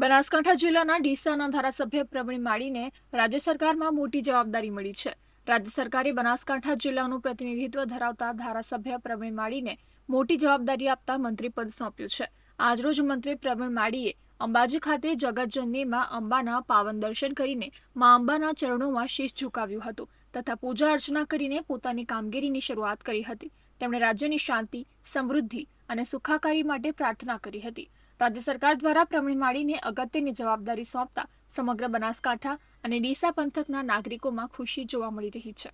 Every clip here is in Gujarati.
બનાસકાંઠા જિલ્લાના ડીસાના ધારાસભ્ય પ્રવીણ માળીને રાજ્ય સરકારમાં મોટી જવાબદારી મળી છે. રાજ્ય સરકારે બનાસકાંઠા જિલ્લાનું પ્રતિનિધિત્વ ધરાવતા ધારાસભ્ય પ્રવીણ માળીને મોટી જવાબદારી આપતા મંત્રીપદ સોંપ્યું છે. આજરોજ મંત્રી પ્રવીણ માળીએ અંબાજી ખાતે જગતજનનીમાં અંબાના પાવન દર્શન કરીને મા અંબાના ચરણોમાં શીશ ઝુકાવ્યું હતું તથા પૂજા અર્ચના કરીને પોતાની કામગીરીની શરૂઆત કરી હતી. તેમણે રાજ્યની શાંતિ, સમૃદ્ધિ અને સુખાકારી માટે પ્રાર્થના કરી હતી. રાજ્ય સરકાર દ્વારા પ્રવીણ માળીને અગત્યની જવાબદારી સોંપતા સમગ્ર બનાસકાંઠા અને ડીસા પંથકના નાગરિકોમાં ખુશી જોવા મળી રહી છે.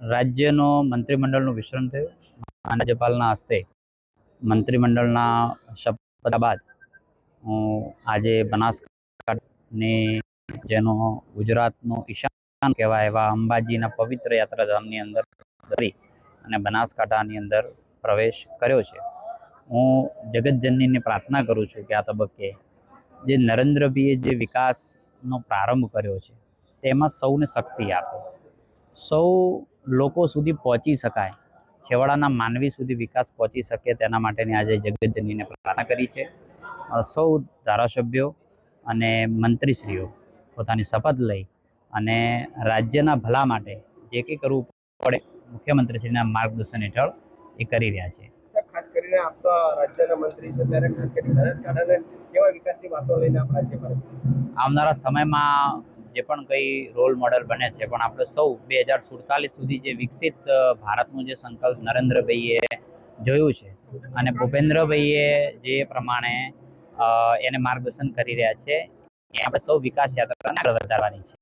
રાજ્યનો મંત્રીમંડળનું વિસ્તરણ થયું. રાજ્યપાલના હસ્તે મંત્રીમંડળના શપથ બાદ હું આજે બનાસકાંઠાની જેનો ગુજરાતનો ઈશાન કહેવાય એવા અંબાજીના પવિત્ર યાત્રાધામની અંદર અને બનાસકાંઠાની અંદર પ્રવેશ કર્યો છે. હું જગતજનનીને પ્રાર્થના કરું છું કે આ તબક્કે જે નરેન્દ્રભાઈએ જે વિકાસનો પ્રારંભ કર્યો છે, તેમાં સૌને શક્તિ આપે. સૌ લોકો સુધી પહોંચી શકાય, છેવાડાના માનવી સુધી વિકાસ પહોંચી શકે તેના માટેની આજે જગતજનીને પ્રાર્થના કરી છે. સૌ ધારાસભ્યો અને મંત્રીશ્રીઓ પોતાની શપથ લઈ અને રાજ્યના ભલા માટે જે કંઈ કરવું પડે મુખ્યમંત્રીશ્રીના માર્ગદર્શન હેઠળ એ કરી રહ્યા છે. ખાસ કરીને આપ રાજ્યના મંત્રી છે ત્યારે ખાસ કરીને બનાસકાંઠાને કેવા વિકાસની વાતો લઈને આપ રાજ્યમાં આવનારા સમયમાં જે પણ કંઈ રોલ મોડલ બને છે, પણ આપણે સૌ બે હજાર સુડતાલીસ સુધી જે વિકસિત ભારતનું જે સંકલ્પ નરેન્દ્રભાઈએ જોયું છે અને ભૂપેન્દ્રભાઈએ જે પ્રમાણે એને માર્ગદર્શન કરી રહ્યા છે, એ આપણે સૌ વિકાસ યાત્રાને આગળ વધારવાની છે.